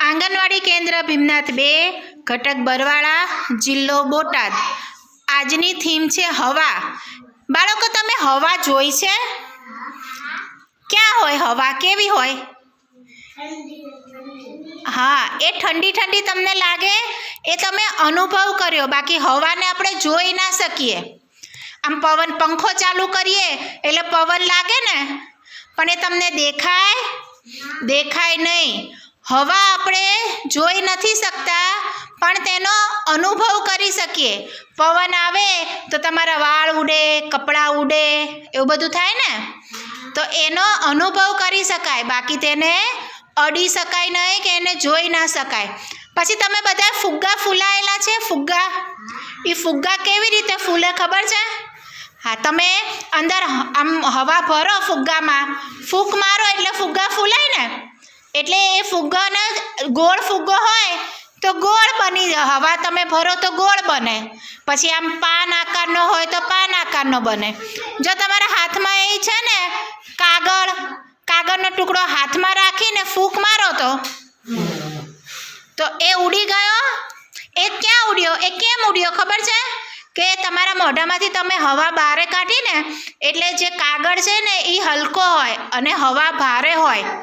આંગણવાડી કેન્દ્ર ભીમનાથ બે, ઘટક બરવાળા, જિલ્લો બોટાદ. આજની થીમ છે હવા. બાળકો, તમે હવા જોઈ છે? ક્યાં હોય હવા? કેવી હોય? હા, એ ઠંડી ઠંડી તમને લાગે? એ તમે અનુભવ કર્યો. બાકી હવાને આપણે જોઈ ના શકીએ. આમ પવન પંખો ચાલુ કરીએ, એટલે પવન લાગે ને? પણ એ તમને દેખાય? દેખાય નહીં. હવા આપણે જોઈ નથી શકતા, પણ તેનો અનુભવ કરી શકીએ. પવન આવે તો તમારા વાળ ઉડે, કપડાં ઉડે, એવું બધું થાય ને? તો એનો અનુભવ કરી શકાય. બાકી તેને અડી શકાય નહીં કે એને જોઈ ના શકાય. પછી તમે બધા ફુગ્ગા ફૂલાયેલા છે? ફુગ્ગા? એ ફુગ્ગા કેવી રીતે ફૂલે ખબર છે? હા, તમે અંદર આમ હવા ભરો ફુગ્ગામાં. ફૂંક મારો એટલે ફુગ્ગા ફૂલાય ને? એટલે એ ફુગ્ગાને ગોળ ફુગ્ગો હોય તો ગોળ બની હવા તમે ભરો તો ગોળ બને. પછી આમ પાન આકારનો હોય તો પાન આકારનો બને. જો તમારા હાથમાં એ છે ને કાગળ, કાગળનો ટુકડો હાથમાં રાખીને ફૂંક મારો તો. તો એ ઉડી ગયો? એ ક્યાં ઉડ્યો? એ કેમ ઉડ્યો? ખબર છે? કે તમારા મોઢામાંથી તમે હવા બહાર કાઢીને, એટલે જે કાગળ છે ને એ હલકો હોય અને હવા ભારે હોય.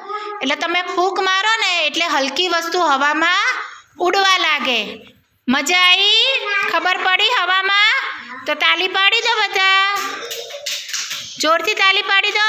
એટલે તમે ફૂંક મારો ને એટલે હલકી વસ્તુ હવામાં ઉડવા લાગે. મજા આવી ખબર પડી હવામાં? તો તાલી પાડી દો બધા. જોરથી તાલી પાડી દો.